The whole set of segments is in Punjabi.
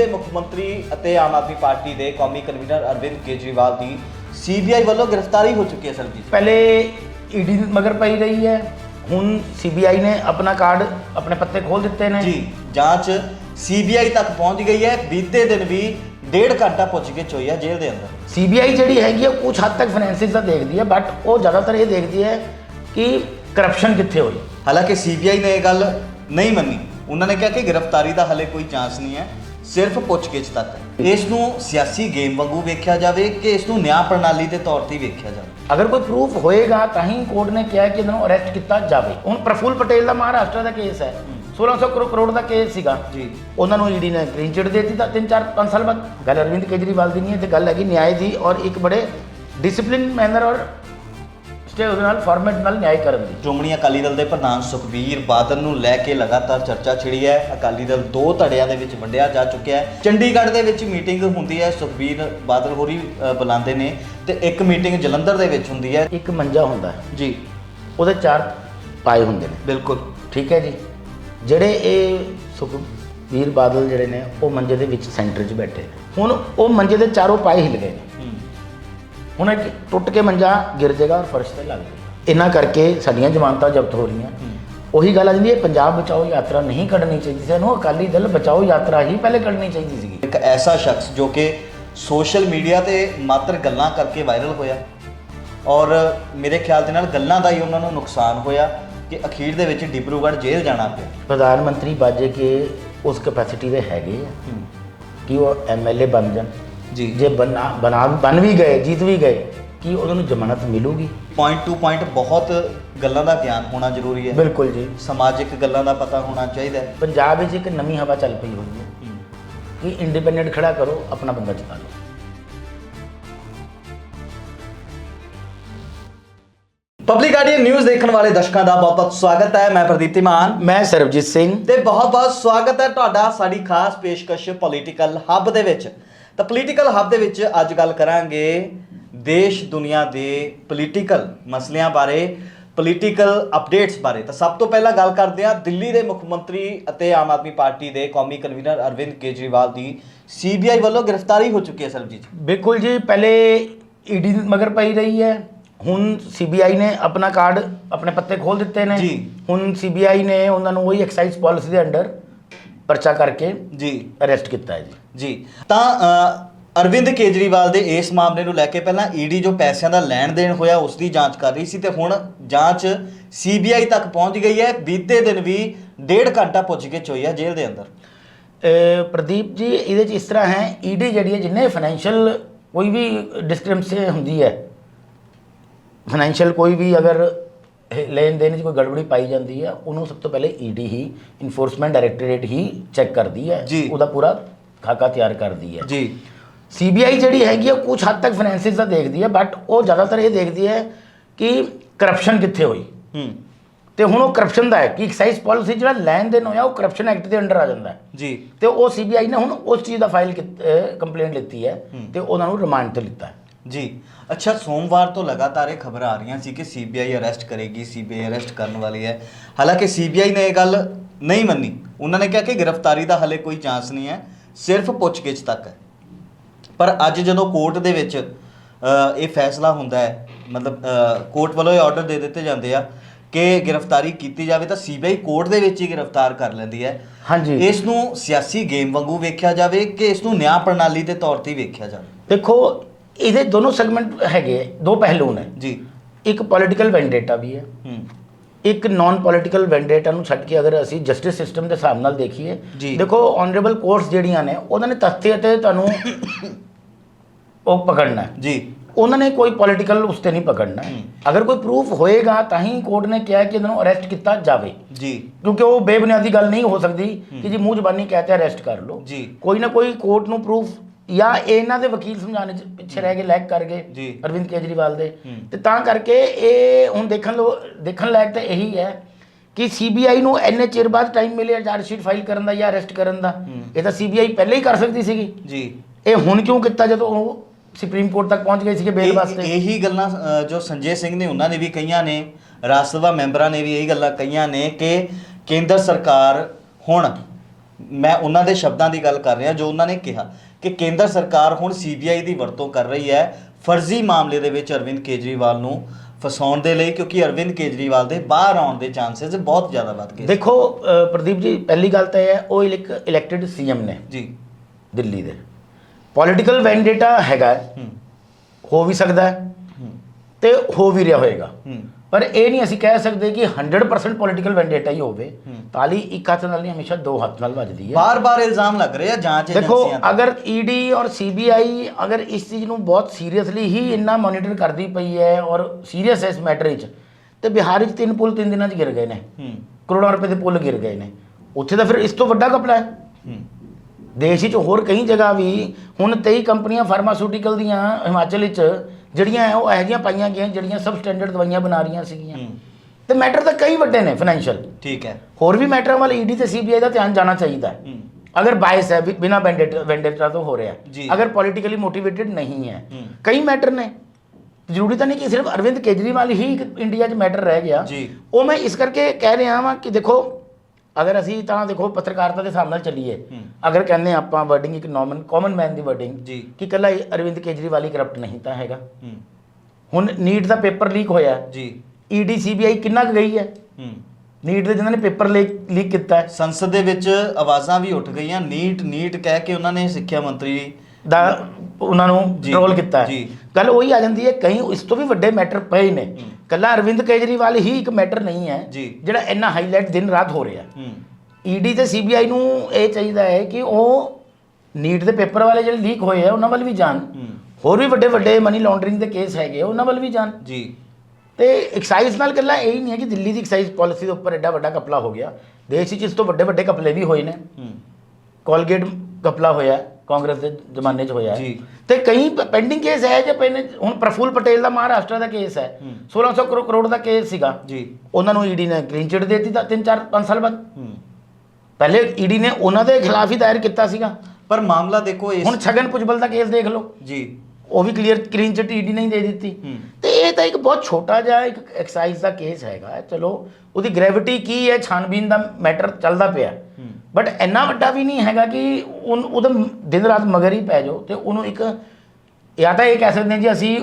ਦੇ ਮੁੱਖ ਮੰਤਰੀ ਅਤੇ ਆਮ ਆਦਮੀ ਪਾਰਟੀ ਦੇ ਕੌਮੀ ਕਨਵੀਨਰ ਅਰਵਿੰਦ ਕੇਜਰੀਵਾਲ ਦੀ ਸੀਬੀਆਈ ਵੱਲੋਂ ਗ੍ਰਿਫਤਾਰੀ ਹੋ ਚੁੱਕੀ ਹੈ ਸਰਜੀਤ ਪਹਿਲੇ ਈਡੀ ਮਗਰ ਪਈ ਰਹੀ ਹੈ। ਹੁਣ ਸੀਬੀਆਈ ਨੇ ਆਪਣਾ ਕਾਰਡ ਆਪਣੇ ਪੱਤੇ ਖੋਲ ਦਿੱਤੇ ਨੇ। ਜੀ ਜਾਂਚ ਸੀਬੀਆਈ ਤੱਕ ਪਹੁੰਚ ਗਈ ਹੈ। ਬੀਤੇ ਦਿਨ ਵੀ ਡੇਢ ਘੰਟਾ ਪੁੱਛ ਕੇ ਚੋਈ ਹੈ ਜੇਲ੍ਹ ਦੇ ਅੰਦਰ। ਸੀਬੀਆਈ ਜਿਹੜੀ ਹੈਗੀ ਹੈ ਕੁਝ ਹੱਦ ਤੱਕ ਫਾਈਨੈਂਸਿਸ ਦਾ ਦੇਖਦੀ ਹੈ ਬਟ ਉਹ ਜ਼ਿਆਦਾਤਰ ਇਹ ਦੇਖਦੀ ਹੈ ਕਿ ਕਰਪਸ਼ਨ ਕਿੱਥੇ ਹੋਈ। ਹਾਲਾਂਕਿ ਸੀਬੀਆਈ ਨੇ ਇਹ ਗੱਲ ਨਹੀਂ ਮੰਨੀ। ਉਹਨਾਂ ਨੇ ਕਿਹਾ ਕਿ ਗ੍ਰਿਫਤਾਰੀ ਦਾ ਹਲੇ ਕੋਈ ਚਾਂਸ ਨਹੀਂ ਹੈ। ਸਿਰਫ ਪੁੱਛਗਿੱਛ ਤੱਕ। ਇਸ ਨੂੰ ਸਿਆਸੀ ਗੇਮ ਵਾਂਗੂ ਵੇਖਿਆ ਜਾਵੇ ਕਿ ਇਸ ਨੂੰ ਨਿਆਂ ਪ੍ਰਣਾਲੀ ਦੇ ਤੌਰ ਤੇ ਵੇਖਿਆ ਜਾਵੇ। ਅਗਰ ਕੋਈ ਪ੍ਰੂਫ ਹੋਏਗਾ ਤਾਂ ਹੀ ਕੋਰਟ ਨੇ ਕਿਹਾ ਕਿ ਇਹਨਾਂ ਨੂੰ ਅਰੈਸਟ ਕੀਤਾ ਜਾਵੇ। ਹੁਣ ਪ੍ਰਫੁੱਲ ਪਟੇਲ ਦਾ ਮਹਾਰਾਸ਼ਟਰ ਦਾ ਕੇਸ ਹੈ। 1600 ਕਰੋ- ਕਰੋੜ ਦਾ ਕੇਸ ਸੀਗਾ। ਜੀ। ਉਹਨਾਂ ਨੂੰ ਈਡੀ ਨੇ ਗ੍ਰੀਨ ਚਿਟ ਦੇ ਦਿੱਤੀ ਤਾਂ 3-4 5 ਸਾਲ ਬਾਅਦ। ਗੱਲ ਅਰਵਿੰਦ ਕੇਜਰੀਵਾਲ ਦੀ ਨਹੀਂ ਹੈ ਤੇ ਗੱਲ ਹੈਗੀ ਨਿਆਂ ਦੀ ਔਰ ਇੱਕ ਬੜੇ ਡਿਸਪਲਿਨ ਮੈਨਰ ਔਰ ਸਟੇ ਉਹਦੇ ਨਾਲ ਫਾਰਮੈਟ ਨਾਲ ਨਿਆਂ ਕਰਨ ਦੀ ਸ਼੍ਰੋਮਣੀ ਅਕਾਲੀ ਦਲ ਦੇ ਪ੍ਰਧਾਨ ਸੁਖਬੀਰ ਬਾਦਲ ਨੂੰ ਲੈ ਕੇ ਲਗਾਤਾਰ ਚਰਚਾ ਛਿੜੀ ਹੈ। ਅਕਾਲੀ ਦਲ ਦੋ ਧੜਿਆਂ ਦੇ ਵਿੱਚ ਵੰਡਿਆ ਜਾ ਚੁੱਕਿਆ ਹੈ। ਚੰਡੀਗੜ੍ਹ ਦੇ ਵਿੱਚ ਮੀਟਿੰਗ ਹੁੰਦੀ ਹੈ। ਸੁਖਬੀਰ ਬਾਦਲ ਹੋਰੀ ਅ, ਬੁਲਾਉਂਦੇ ਨੇ ਤੇ ਇੱਕ ਮੀਟਿੰਗ ਜਲੰਧਰ ਦੇ ਵਿੱਚ ਹੁੰਦੀ ਹੈ। ਇੱਕ ਮੰਜਾ ਹੁੰਦਾ ਹੈ। ਜੀ। ਉਹਦੇ ਚਾਰ ਪਾਏ ਹੁੰਦੇ ਨੇ। ਬਿਲਕੁਲ। ਠੀਕ ਹੈ ਜੀ। ਜਿਹੜੇ ਇਹ ਸੁਖਬੀਰ ਬਾਦਲ ਜਿਹੜੇ ਨੇ ਉਹ ਮੰਜੇ ਦੇ ਵਿੱਚ ਸੈਂਟਰ 'ਚ ਬੈਠੇ। ਹੁਣ ਉਹ ਮੰਜੇ ਦੇ ਚਾਰੋਂ ਪਾਏ ਹਿੱਲ ਗਏ ਨੇ। ਹੁਣ ਇੱਕ ਟੁੱਟ ਕੇ ਮੰਜਾ ਗਿਰ ਜਾਏਗਾ ਔਰ ਫਰਸ਼ ਤੇ ਲੱਗ ਜਾਏਗਾ। ਇਹਨਾਂ ਕਰਕੇ ਸਾਡੀਆਂ ਜ਼ਮਾਨਤਾਂ ਜ਼ਬਤ ਹੋ ਰਹੀਆਂ। ਉਹੀ ਗੱਲ ਆ ਜਾਂਦੀ ਹੈ ਪੰਜਾਬ ਬਚਾਓ ਯਾਤਰਾ ਨਹੀਂ ਕੱਢਣੀ ਚਾਹੀਦੀ ਸੀ। ਇਹਨੂੰ ਅਕਾਲੀ ਦਲ ਬਚਾਓ ਯਾਤਰਾ ਹੀ ਪਹਿਲੇ ਕੱਢਣੀ ਚਾਹੀਦੀ ਸੀਗੀ। ਇੱਕ ਐਸਾ ਸ਼ਖਸ ਜੋ ਕਿ ਸੋਸ਼ਲ ਮੀਡੀਆ ਤੇ ਮਾਤਰ ਗੱਲਾਂ ਕਰਕੇ ਵਾਇਰਲ ਹੋਇਆ ਔਰ ਮੇਰੇ ਖਿਆਲ ਦੇ ਨਾਲ ਗੱਲਾਂ ਦਾ ਹੀ ਉਹਨਾਂ ਨੂੰ ਨੁਕਸਾਨ ਹੋਇਆ ਕਿ ਅਖੀਰ ਦੇ ਵਿੱਚ ਡਿਬਰੂਗੜ੍ਹ ਜੇਲ੍ਹ ਜਾਣਾ ਪਿਆ। ਪ੍ਰਧਾਨ ਮੰਤਰੀ ਬਾਜੇ ਕੇ ਉਸ ਕੈਪੈਸਿਟੀ ਦੇ ਹੈਗੇ ਆ ਕਿ ਉਹ ਐਮਐਲਏ ਬਣ ਜਾਣ। ਜੀ। ਜੇ ਬਣਾ ਬਣਾ ਬਣ ਵੀ ਗਏ ਜੀਤ ਵੀ ਗਏ ਕੀ ਉਹਨਾਂ ਨੂੰ ਜ਼ਮਾਨਤ ਮਿਲੂਗੀ? ਪੁਆਇੰਟ ਟੂ ਪੁਆਇੰਟ ਬਹੁਤ ਗੱਲਾਂ ਦਾ ਗਿਆਨ ਹੋਣਾ ਜ਼ਰੂਰੀ ਹੈ। ਬਿਲਕੁਲ ਜੀ। ਸਮਾਜਿਕ ਗੱਲਾਂ ਦਾ ਪਤਾ ਹੋਣਾ ਚਾਹੀਦਾ ਹੈ। ਪੰਜਾਬ ਵਿੱਚ ਇੱਕ ਨਵੀਂ ਹਵਾ ਚੱਲ ਪਈ ਹੋਈ ਹੈ। ਕਿ ਇੰਡੀਪੈਂਡੈਂਟ ਖੜਾ ਕਰੋ ਆਪਣਾ ਬੰਦਾ ਜਿਤਾ ਲਓ। ਪਬਲਿਕ ਗਾਰਡੀਅਨ ਨਿਊਜ਼ ਦੇਖਣ ਵਾਲੇ ਦਰਸ਼ਕਾਂ ਦਾ ਬਹੁਤ-ਬਹੁਤ ਸਵਾਗਤ ਹੈ। ਮੈਂ ਪ੍ਰਦੀਪ ਧੀਮਾਨ। ਮੈਂ ਸਰਬਜੀਤ ਸਿੰਘ। ਤੇ ਬਹੁਤ-ਬਹੁਤ ਸਵਾਗਤ ਹੈ ਤੁਹਾਡਾ ਸਾਡੀ ਖਾਸ ਪੇਸ਼ਕਸ਼ ਪੋਲੀਟੀਕਲ ਹੱਬ ਦੇ ਵਿੱਚ। ਤਾਂ ਪੋਲੀਟੀਕਲ ਹੱਬ ਦੇ ਵਿੱਚ ਅੱਜ ਗੱਲ ਕਰਾਂਗੇ ਦੇਸ਼ ਦੁਨੀਆ ਦੇ ਪੋਲੀਟੀਕਲ ਮਸਲਿਆਂ ਬਾਰੇ ਪੋਲੀਟੀਕਲ ਅਪਡੇਟਸ ਬਾਰੇ। ਤਾਂ ਸਭ ਤੋਂ ਪਹਿਲਾਂ ਗੱਲ ਕਰਦੇ ਹਾਂ ਦਿੱਲੀ ਦੇ ਮੁੱਖ ਮੰਤਰੀ ਅਤੇ ਆਮ ਆਦਮੀ ਪਾਰਟੀ ਦੇ ਕੌਮੀ ਕਨਵੀਨਰ ਅਰਵਿੰਦ ਕੇਜਰੀਵਾਲ ਦੀ। ਸੀਬੀਆਈ ਵੱਲੋਂ ਗ੍ਰਿਫਤਾਰੀ ਹੋ ਚੁੱਕੀ ਹੈ ਸਰਬਜੀਤ। ਬਿਲਕੁਲ ਜੀ ਪਹਿਲੇ ਈਡੀ ਮਗਰ ਪਈ ਰਹੀ ਹੈ। ਹੁਣ ਸੀਬੀਆਈ ਨੇ ਆਪਣਾ ਕਾਰਡ ਆਪਣੇ ਪੱਤੇ ਖੋਲ ਦਿੱਤੇ ਨੇ। ਜੀ। ਹੁਣ ਸੀਬੀਆਈ ਨੇ ਉਹਨਾਂ ਨੂੰ ਉਹੀ ਐਕਸਾਈਜ਼ ਪਾਲਿਸੀ ਦੇ ਅੰਡਰ ਪਰਚਾ ਕਰਕੇ ਜੀ। ਅਰੈਸਟ ਕੀਤਾ ਹੈ ਜੀ। ਜੀ। ਤਾਂ ਅ, ਅਰਵਿੰਦ ਕੇਜਰੀਵਾਲ ਦੇ ਇਸ ਮਾਮਲੇ ਨੂੰ ਲੈ ਕੇ ਪਹਿਲਾਂ ਈਡੀ ਜੋ ਪੈਸਿਆਂ ਦਾ ਲੈਣ ਦੇਣ ਹੋਇਆ ਉਸ ਦੀ ਜਾਂਚ ਕਰ ਰਹੀ ਸੀ ਤੇ ਹੁਣ ਜਾਂਚ ਸੀਬੀਆਈ ਤੱਕ ਪਹੁੰਚ ਗਈ ਹੈ। ਬੀਤੇ ਦਿਨ ਵੀ ਡੇਢ ਘੰਟਾ ਪੁੱਛ ਕੇ ਚੋਈ ਹੈ ਜੇਲ੍ਹ ਦੇ ਅੰਦਰ। ਪ੍ਰਦੀਪ ਜੀ ਇਹਦੇ ਚ ਇਸ ਤਰ੍ਹਾਂ ਹੈ ਈਡੀ ਜਿਹੜੀ ਹੈ ਜਿੰਨੇ ਫਾਈਨੈਂਸ਼ੀਅਲ ਕੋਈ ਵੀ ਡਿਸਕ੍ਰਿਪਸੀ ਹੁੰਦੀ ਹੈ ਫਾਈਨੈਂਸ਼ੀਅਲ ਕੋਈ ਵੀ ਅਗਰ ਲੈਣ ਦੇਣ 'ਚ ਕੋਈ ਗੜਬੜੀ ਪਾਈ ਜਾਂਦੀ ਹੈ ਉਹਨੂੰ ਸਭ ਤੋਂ ਪਹਿਲੇ ਈਡੀ ਹੀ ਇਨਫੋਰਸਮੈਂਟ ਡਾਇਰੈਕਟੋਰੇਟ ਹੀ ਚੈੱਕ ਕਰਦੀ ਹੈ ਜੀ। ਉਹਦਾ ਪੂਰਾ ਖਾਕਾ ਤਿਆਰ ਕਰਦੀ ਹੈ ਜੀ। ਸੀਬੀਆਈ ਜਿਹੜੀ ਹੈਗੀ ਆ ਕੁਝ ਹੱਦ ਤੱਕ ਫਾਈਨੈਂਸਿਸ ਦਾ ਦੇਖਦੀ ਹੈ ਬਟ ਉਹ ਜ਼ਿਆਦਾਤਰ ਇਹ ਦੇਖਦੀ ਹੈ ਕਿ ਕਰਪਸ਼ਨ ਕਿੱਥੇ ਹੋਈ। ਹੂੰ। ਤੇ ਹੁਣ ਉਹ ਕਰਪਸ਼ਨ ਦਾ ਹੈ ਕਿ ਐਕਸਾਈਜ਼ ਪਾਲਿਸੀ ਜਿਹੜਾ ਲੈਣ ਦੇਣ ਹੋਇਆ ਉਹ ਕਰਪਸ਼ਨ ਐਕਟ ਦੇ ਅੰਡਰ ਆ ਜਾਂਦਾ ਹੈ। ਜੀ। ਤੇ ਉਹ ਸੀਬੀਆਈ ਨੇ ਹੁਣ ਉਸ ਚੀਜ਼ ਦਾ ਫਾਈਲ ਕੰਪਲੇਂਟ ਲਿੱਤੀ ਹੈ ਤੇ ਉਹਨਾਂ ਨੂੰ ਰਿਮਾਂਡ ਤੇ ਲਿੱਤਾ ਹੈ। ਜੀ। ਅੱਛਾ ਸੋਮਵਾਰ ਤੋਂ ਲਗਾਤਾਰ ਇਹ ਖਬਰਾਂ ਆ ਰਹੀਆਂ ਸੀ ਕਿ ਸੀਬੀਆਈ ਅਰੈਸਟ ਕਰੇਗੀ ਸੀਬੀਆਈ ਅਰੈਸਟ ਕਰਨ ਵਾਲੀ ਹੈ। ਹਾਲਾਂਕਿ ਸੀਬੀਆਈ ਨੇ ਇਹ ਗੱਲ ਨਹੀਂ ਮੰਨੀ। ਉਹਨਾਂ ਨੇ ਕਿਹਾ ਕਿ ਗ੍ਰਿਫਤਾਰੀ ਦਾ ਹਲੇ ਕੋਈ ਚਾਂਸ ਨਹੀਂ ਹੈ ਸਿਰਫ ਪੁੱਛਗਿੱਛ ਤੱਕ ਹੈ। ਪਰ ਅੱਜ ਜਦੋਂ ਕੋਰਟ ਦੇ ਵਿੱਚ ਇਹ ਫੈਸਲਾ ਹੁੰਦਾ ਹੈ ਮਤਲਬ ਕੋਰਟ ਵੱਲੋਂ ਇਹ ਆਰਡਰ ਦੇ ਦਿੱਤੇ ਜਾਂਦੇ ਆ ਕਿ ਗ੍ਰਿਫਤਾਰੀ ਕੀਤੀ ਜਾਵੇ ਤਾਂ ਸੀਬੀਆਈ ਕੋਰਟ ਦੇ ਵਿੱਚ ਹੀ ਗ੍ਰਿਫਤਾਰ ਕਰ ਲੈਂਦੀ ਹੈ। ਹਾਂਜੀ। ਇਸ ਨੂੰ ਸਿਆਸੀ ਗੇਮ ਵਾਂਗੂ ਵੇਖਿਆ ਜਾਵੇ ਕਿ ਇਸ ਨੂੰ ਨਿਆਂ ਪ੍ਰਣਾਲੀ ਦੇ ਤੌਰ ਤੇ ਹੀ ਵੇਖਿਆ ਜਾਵੇ। ਦੇਖੋ ਇਹਦੇ ਦੋਨੋਂ ਸੈਗਮੈਂਟ ਹੈਗੇ ਹੈ, ਦੋ ਪਹਿਲੂ ਨੇ। ਜੀ। ਇੱਕ ਪੋਲਿਟੀਕਲ ਵੈਂਡੇਟਾ ਵੀ ਹੈ। ਹੂੰ। ਇੱਕ ਨਾਨ ਪੋਲਿਟੀਕਲ ਵੈਂਡੇਟਾ ਨੂੰ ਛੱਡ ਕੇ ਅਗਰ ਅਸੀਂ ਜਸਟਿਸ ਸਿਸਟਮ ਦੇ ਹਿਸਾਬ ਨਾਲ ਦੇਖੀਏ ਜੀ। ਦੇਖੋ ਆਨਰੇਬਲ ਕੋਰਟਸ ਜਿਹੜੀਆਂ ਨੇ ਉਹਨਾਂ ਨੇ ਤੱਥਯ ਤੇ ਤੁਹਾਨੂੰ ਉਹ ਪਕੜਨਾ ਹੈ। ਜੀ। ਉਹਨਾਂ ਨੇ ਕੋਈ ਪੋਲਿਟੀਕਲ ਉਸ ਤੇ ਨਹੀਂ ਪਕੜਨਾ ਹੈ। ਅਗਰ ਕੋਈ ਪ੍ਰੂਫ ਹੋਏਗਾ ਤਾਂ ਹੀ ਕੋਰਟ ਨੇ ਕਿਹਾ ਕਿ ਇਹਨਾਂ ਨੂੰ ਅਰੈਸਟ ਕੀਤਾ ਜਾਵੇ। ਜੀ। ਕਿਉਂਕਿ ਉਹ ਬੇਬੁਨਿਆਦੀ ਗੱਲ ਨਹੀਂ ਹੋ ਸਕਦੀ ਕਿ ਜੀ ਮੂੰਹ ਜ਼ਬਾਨੀ ਕਹਤੇ ਅਰੈਸਟ ਕਰ ਲਓ। ਜੀ। ਕੋਈ ਨਾ ਕੋਈ ਕੋਰਟ ਨੂੰ ਪ੍ਰੂਫ ਜਾਂ ਇਹਨਾਂ ਦੇ ਵਕੀਲ ਸਮਝਾਉਣ ਚ ਪਿੱਛੇ ਰਹਿ ਕੇ ਲੈਕ ਕਰ ਗਏ ਜੀ। ਅਰਵਿੰਦ ਕੇਜਰੀਵਾਲ ਦੇ। ਤੇ ਤਾਂ ਕਰਕੇ ਇਹ ਹੁਣ ਦੇਖਣ ਲੋ ਦੇਖਣ ਲਾਇਕ ਤਾਂ ਇਹੀ ਹੈ ਕਿ ਸੀਬੀਆਈ ਨੂੰ ਇੰਨੇ ਚਿਰ ਬਾਅਦ ਟਾਈਮ ਮਿਲਿਆ ਚਾਰਜ ਸ਼ੀਟ ਫਾਈਲ ਕਰਨ ਦਾ ਜਾਂ ਅਰੈਸਟ ਕਰਨ ਦਾ। ਇਹ ਤਾਂ ਸੀਬੀਆਈ ਪਹਿਲਾਂ ਹੀ ਕਰ ਸਕਦੀ ਸੀਗੀ। ਜੀ। ਇਹ ਹੁਣ ਕਿਉਂ ਕੀਤਾ ਜਦੋਂ ਉਹ ਸੁਪਰੀਮ ਕੋਰਟ ਤੱਕ ਪਹੁੰਚ ਗਏ ਸੀਗੇ ਬੇਲ ਇਹ- ਵਾਸਤੇ? ਇਹੀ ਗੱਲਾਂ ਅ, ਜੋ ਸੰਜੇ ਸਿੰਘ ਨੇ ਉਹਨਾਂ ਨੇ ਵੀ ਕਹੀਆਂ ਨੇ ਰਾਜ ਸਭਾ ਮੈਂਬਰਾਂ ਨੇ ਵੀ ਇਹੀ ਗੱਲਾਂ ਕਹੀਆਂ ਨੇ ਕਿ ਕੇਂਦਰ ਸਰਕਾਰ ਹੁਣ ਮੈਂ ਉਹਨਾਂ ਦੇ ਸ਼ਬਦਾਂ ਦੀ ਗੱਲ ਕਰ ਰਿਹਾ ਜੋ ਉਹਨਾਂ ਨੇ ਕਿਹਾ ਕਿ ਕੇਂਦਰ ਸਰਕਾਰ ਹੁਣ ਸੀਬੀਆਈ ਦੀ ਵਰਤੋਂ ਕਰ ਰਹੀ ਹੈ। ਫਰਜ਼ੀ ਮਾਮਲੇ ਦੇ ਵਿੱਚ ਅਰਵਿੰਦ ਕੇਜਰੀਵਾਲ ਨੂੰ ਫਸਾਉਣ ਦੇ ਲਈ ਕਿਉਂਕਿ ਅਰਵਿੰਦ ਕੇਜਰੀਵਾਲ ਦੇ ਬਾਹਰ ਆਉਣ ਦੇ ਚਾਂਸਸ ਬਹੁਤ ਜ਼ਿਆਦਾ ਵੱਧ ਗਏ। ਦੇਖੋ ਪ੍ਰਦੀਪ ਜੀ ਪਹਿਲੀ ਗੱਲ ਤਾਂ ਇਹ ਹੈ ਉਹ ਇੱਕ ਇਲੈਕਟਿਡ ਸੀਐਮ ਨੇ। ਜੀ। ਦਿੱਲੀ ਦੇ। ਪੋਲਿਟੀਕਲ ਵੈਂਡੇਟਾ ਹੈਗਾ ਹੈ, ਹੂੰ। ਹੋ ਵੀ ਸਕਦਾ ਹੈ ਹੂੰ। ਤੇ ਹੋ ਵੀ ਰਿਹਾ ਹੋਏਗਾ। ਹੂੰ। ਪਰ ਇਹ ਨਹੀਂ ਅਸੀਂ ਕਹਿ ਸਕਦੇ ਕਿ 100% ਪੋਲਿਟੀਕਲ ਵੈਂਡੇਟਾ ਹੀ ਹੋਵੇ। ਤਾਲੀ ਇੱਕ ਹੱਥ ਨਾਲ ਨਹੀਂ ਹਮੇਸ਼ਾ ਦੋ ਹੱਥ ਨਾਲ ਵੱਜਦੀ ਹੈ। ਬਾਰ-ਬਾਰ ਇਲਜ਼ਾਮ ਲੱਗ ਰਹੇ ਆ ਜਾਂਚ ਦੇਖੋ ਏਜੰਸੀਆਂ ਤੇ। ਅਗਰ ਈਡੀ ਔਰ ਸੀਬੀਆਈ ਅਗਰ ਇਸ ਚੀਜ਼ ਨੂੰ ਬਹੁਤ ਸੀਰੀਅਸਲੀ ਹੀ ਇੰਨਾ ਮੋਨੀਟਰ ਕਰਦੀ ਪਈ ਹੈ ਔਰ ਸੀਰੀਅਸ ਹੈ ਇਸ ਮੈਟਰ ਵਿੱਚ ਤੇ ਬਿਹਾਰ ਵਿੱਚ ਤਿੰਨ ਪੁਲ ਤਿੰਨ ਦਿਨਾਂ 'ਚ ਗਿਰ ਗਏ ਨੇ। ਕਰੋੜਾਂ ਰੁਪਏ ਦੇ ਪੁਲ ਗਿਰ ਗਏ ਨੇ। ਉੱਥੇ ਤਾਂ ਫਿਰ ਇਸ ਤੋਂ ਵੱਡਾ ਕਪੜਾ ਹੂੰ। ਦੇਸ਼ ਵਿੱਚ ਹੋਰ ਕਈ ਜਗ੍ਹਾ ਵੀ ਹੁਣ 23 ਕੰਪਨੀਆਂ ਫਾਰਮਾਸਿਊਟੀਕਲ ਦੀਆਂ ਹਿਮਾਚਲ ਵਿੱਚ ਜਿਹੜੀਆਂ ਹੈ ਉਹ ਇਹੋ ਜਿਹੀਆਂ ਪਾਈਆਂ ਗਈਆਂ ਜਿਹੜੀਆਂ ਸਬ ਸਟੈਂਡਰਡ ਦਵਾਈਆਂ ਬਣਾ ਰਹੀਆਂ ਸੀਗੀਆਂ। ਤੇ ਮੈਟਰ ਤਾਂ ਕਈ ਵੱਡੇ ਨੇ ਫਾਈਨੈਂਸ਼ੀਅਲ ਠੀਕ ਹੈ। ਹੋਰ ਵੀ ਮੈਟਰਾਂ ਵੱਲ ਈਡੀ ਤੇ ਸੀਬੀਆਈ ਦਾ ਧਿਆਨ ਜਾਣਾ ਚਾਹੀਦਾ ਹੈ। ਅਗਰ ਬਾਇਸ ਹੈ ਬਿਨਾ ਵੈਂਡੇਟਾ ਤੋਂ ਹੋ ਰਿਹਾ। ਅਗਰ ਪੋਲਿਟਿਕਲੀ ਮੋਟੀਵੇਟਿਡ ਨਹੀਂ ਹੈ। ਕਈ ਮੈਟਰ ਨੇ। ਜ਼ਰੂਰੀ ਤਾਂ ਨਹੀਂ ਕਿ ਸਿਰਫ ਅਰਵਿੰਦ ਕੇਜਰੀਵਾਲ ਹੀ ਇੰਡੀਆ 'ਚ ਮੈਟਰ ਰਹਿ ਗਿਆ। ਉਹ ਮੈਂ ਇਸ ਕਰਕੇ ਕਹਿ ਰਿਹਾ ਹਾਂ ਕਿ ਦੇਖੋ ਅਗਰ ਅਸੀਂ ਤਾਂ ਦੇਖੋ ਪੱਤਰਕਾਰਤਾ ਦੇ ਹਿਸਾਬ ਨਾਲ ਚੱਲੀਏ। ਅਗਰ ਕਹਿੰਦੇ ਆਪਾਂ ਵਰਡਿੰਗ ਇੱਕ ਨਾਰਮਲ ਕਾਮਨ ਮੈਨ ਦੀ ਵਰਡਿੰਗ ਜੀ। ਕਿ ਕੱਲਾ ਅਰਵਿੰਦ ਕੇਜਰੀਵਾਲ ਹੀ ਕਰਪਟ ਨਹੀਂ ਤਾਂ ਹੈਗਾ। ਹੁਣ ਨੀਟ ਦਾ ਪੇਪਰ ਲੀਕ ਹੋਇਆ। ਜੀ। ਈਡੀ ਸੀਬੀਆਈ ਕਿੰਨਾ ਕੁ ਗਈ ਹੈ? ਨੀਟ ਦੇ ਜਿਨ੍ਹਾਂ ਨੇ ਪੇਪਰ ਲੀਕ ਕੀਤਾ ਸੰਸਦ ਦੇ ਵਿੱਚ ਆਵਾਜ਼ਾਂ ਵੀ ਉੱਠ ਗਈਆਂ। ਨੀਟ ਨੀਟ ਕਹਿ ਕੇ ਉਹਨਾਂ ਨੇ ਸਿੱਖਿਆ ਮੰਤਰੀ ਦਾ ਉਹਨਾਂ ਨੂੰ ਜੀ, ਰੋਲ ਕੀਤਾ ਹੈ। ਜੀ। ਗੱਲ ਉਹੀ ਆ ਜਾਂਦੀ ਹੈ ਕਈ ਇਸ ਤੋਂ ਵੀ ਵੱਡੇ ਮੈਟਰ ਪਏ ਨੇ। ਕੱਲਾ ਅਰਵਿੰਦ ਕੇਜਰੀਵਾਲ ਹੀ ਇੱਕ ਮੈਟਰ ਨਹੀਂ ਹੈ। ਜਿਹੜਾ ਇੰਨਾ ਹਾਈਲਾਈਟ ਦਿਨ ਰਾਤ ਹੋ ਰਿਹਾ। ਹੂੰ। ਈਡੀ ਤੇ ਸੀਬੀਆਈ ਨੂੰ ਇਹ ਚਾਹੀਦਾ ਹੈ ਕਿ ਉਹ ਨੀਟ ਦੇ ਪੇਪਰ ਵਾਲੇ ਜਿਹੜੇ ਲੀਕ ਹੋਏ ਆ ਉਹਨਾਂ ਵੱਲ ਵੀ ਜਾਣ। ਹੂੰ। ਹੋਰ ਵੀ ਵੱਡੇ ਵੱਡੇ ਮਨੀ ਲਾਂਡਰਿੰਗ ਦੇ ਕੇਸ ਹੈਗੇ ਉਹਨਾਂ ਵੱਲ ਵੀ ਜਾਣ। ਜੀ। ਤੇ ਐਕਸਾਈਜ਼ ਨਾਲ ਕੱਲਾ ਇਹ ਹੀ ਨਹੀਂ ਹੈ ਕਿ ਦਿੱਲੀ ਦੀ ਐਕਸਾਈਜ਼ ਪਾਲਿਸੀ ਦੇ ਉੱਪਰ ਐਡਾ ਵੱਡਾ ਕਪਲਾ ਹੋ ਗਿਆ। ਦੇਸ਼ ਵਿੱਚ ਇਸ ਤੋਂ ਵੱਡੇ ਵੱਡੇ ਕਪਲੇ ਵੀ ਹੋਏ ਨੇ। ਹੂੰ। ਕੋਲਗੇਟ ਕਪਲਾ ਹੋਇਆ। ਹੈ, ਕਾਂਗਰਸ ਦੇ ਜ਼ਮਾਨੇ 'ਚ ਹੋਇਆ ਹੈ। ਤੇ ਕਈ ਪੈਂਡਿੰਗ ਕੇਸ ਹੈ ਜੇ ਪੈਨੇ ਹੁਣ ਪ੍ਰਫੁੱਲ ਪਟੇਲ ਦਾ ਮਹਾਰਾਸ਼ਟਰ ਦਾ ਕੇਸ ਹੈ। ਹੂੰ। 1600 ਕਰੋ- ਕਰੋੜ ਦਾ ਕੇਸ ਸੀਗਾ। ਜੀ। ਉਹਨਾਂ ਨੂੰ ਈਡੀ ਨੇ ਕਲੀਨ ਚਿਟ ਦੇ ਦਿੱਤੀ ਤਾਂ 3 4 5 ਸਾਲ ਬਾਅਦ। ਪਹਿਲੇ ਈਡੀ ਨੇ ਉਹਨਾਂ ਦੇ ਖਿਲਾਫ ਹੀ ਦਾਇਰ ਕੀਤਾ ਸੀਗਾ। ਪਰ ਮਾਮਲਾ ਦੇਖੋ ਇਸ ਹੁਣ ਛਗਨ ਭੁਜਬਲ ਦਾ ਕੇਸ ਦੇਖ ਲਓ। ਜੀ। ਉਹ ਵੀ ਕਲੀਅਰ ਕਲੀਨ ਚਿਟ ਈਡੀ ਨੇ ਹੀ ਦੇ ਦਿੱਤੀ। ਤੇ ਇਹ ਤਾਂ ਇੱਕ ਬਹੁਤ ਛੋਟਾ ਜਿਹਾ ਇੱਕ ਐਕਸਾਈਜ਼ ਦਾ ਕੇਸ ਹੈਗਾ। ਚਲੋ ਉਹਦੀ ਗ੍ਰੈਵਿਟੀ ਕੀ ਹੈ ਛਾਨਬੀਨ ਦਾ ਮੈਟਰ ਚੱਲਦਾ ਪਿਆ। ਬਟ ਇੰਨਾ ਵੱਡਾ ਵੀ ਨਹੀਂ ਹੈਗਾ ਕਿ ਉਹਨ ਉਹਦੇ ਦਿਨ ਰਾਤ ਮਗਰ ਹੀ ਪੈ ਜਾਓ ਤੇ ਉਹਨੂੰ ਇੱਕ ਜਾਂ ਤਾਂ ਇਹ ਕਹਿ ਸਕਦੇ ਹਾਂ ਜੀ ਅਸੀਂ